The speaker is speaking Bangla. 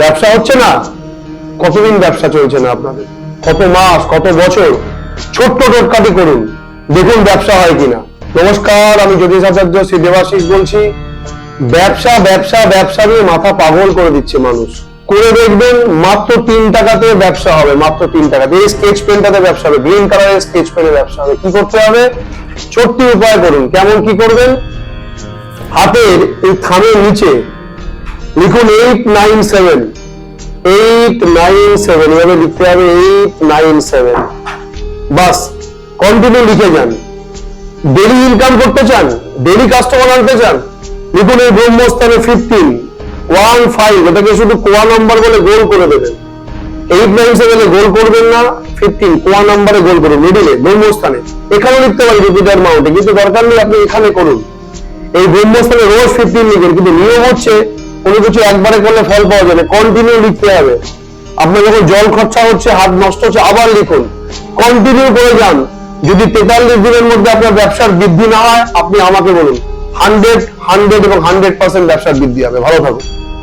ব্যবসা হচ্ছে না, কতদিন ব্যবসা চলছে না আপনাদের? কত মাস, কত বছর? ছোট্ট টোটকাটি করুন, দেখুন ব্যবসা হয় কিনা। নমস্কার, আমি জ্যোতিষ আচার্য শ্রী দেবাশিস বলছি। ব্যবসা ব্যবসা ব্যবসা নিয়ে মাথা পাগল করে দিচ্ছে মানুষ। করে দেখবেন মাত্র তিন টাকাতে ব্যবসা হবে, মাত্র তিন টাকাতে। এই স্কেচ পেনটাতে ব্যবসা হবে গ্রিন কালারের স্কেচ পেনে ব্যবসা হবে। কি করতে হবে? ছোট্ট উপায় করুন। কেমন কি করবেন? হাতের এই থামের নিচে লিখুন eight nine seven eight nine seven এভাবে লিখতে হবে এইট নাইন সেভেন বাস কন্টিনিউ লিখে যান। ডেলি ইনকাম করতে চান ডেলি কাস্টমার আনতে চান, লিখুন এই ব্রহ্মস্থানে ফিফটিন ওয়ান ফাইভ এটাকে শুধু কোয়া নাম্বার বলে গোল করে দেবেন। এইট নাইন সেভেনে গোল করবেন না ফিফটিন কোয়া নাম্বারে গোল করুন মিডিলে ব্রহ্মস্থানে। এখানেও লিখতে পারি রিপিটার মাউন্টে কিন্তু দরকার নেই আপনি এখানে করুন। এই ব্রহ্মস্থানে রোজ ফিফটিন লিখেন কিন্তু নিয়ম হচ্ছে কোনো কিছু একবারে করলে ফল পাওয়া যাবে কন্টিনিউ লিখতে হবে। আপনার যখন জল খরচা হচ্ছে, হাত নষ্ট হচ্ছে, আবার লিখুন। কন্টিনিউ করে যান। যদি তেতাল্লিশ দিনের মধ্যে আপনার ব্যবসার বৃদ্ধি না হয়, আপনি আমাকে বলুন। হান্ড্রেড হান্ড্রেড এবং হান্ড্রেড পার্সেন্ট ব্যবসার বৃদ্ধি হবে। ভালো থাকুন।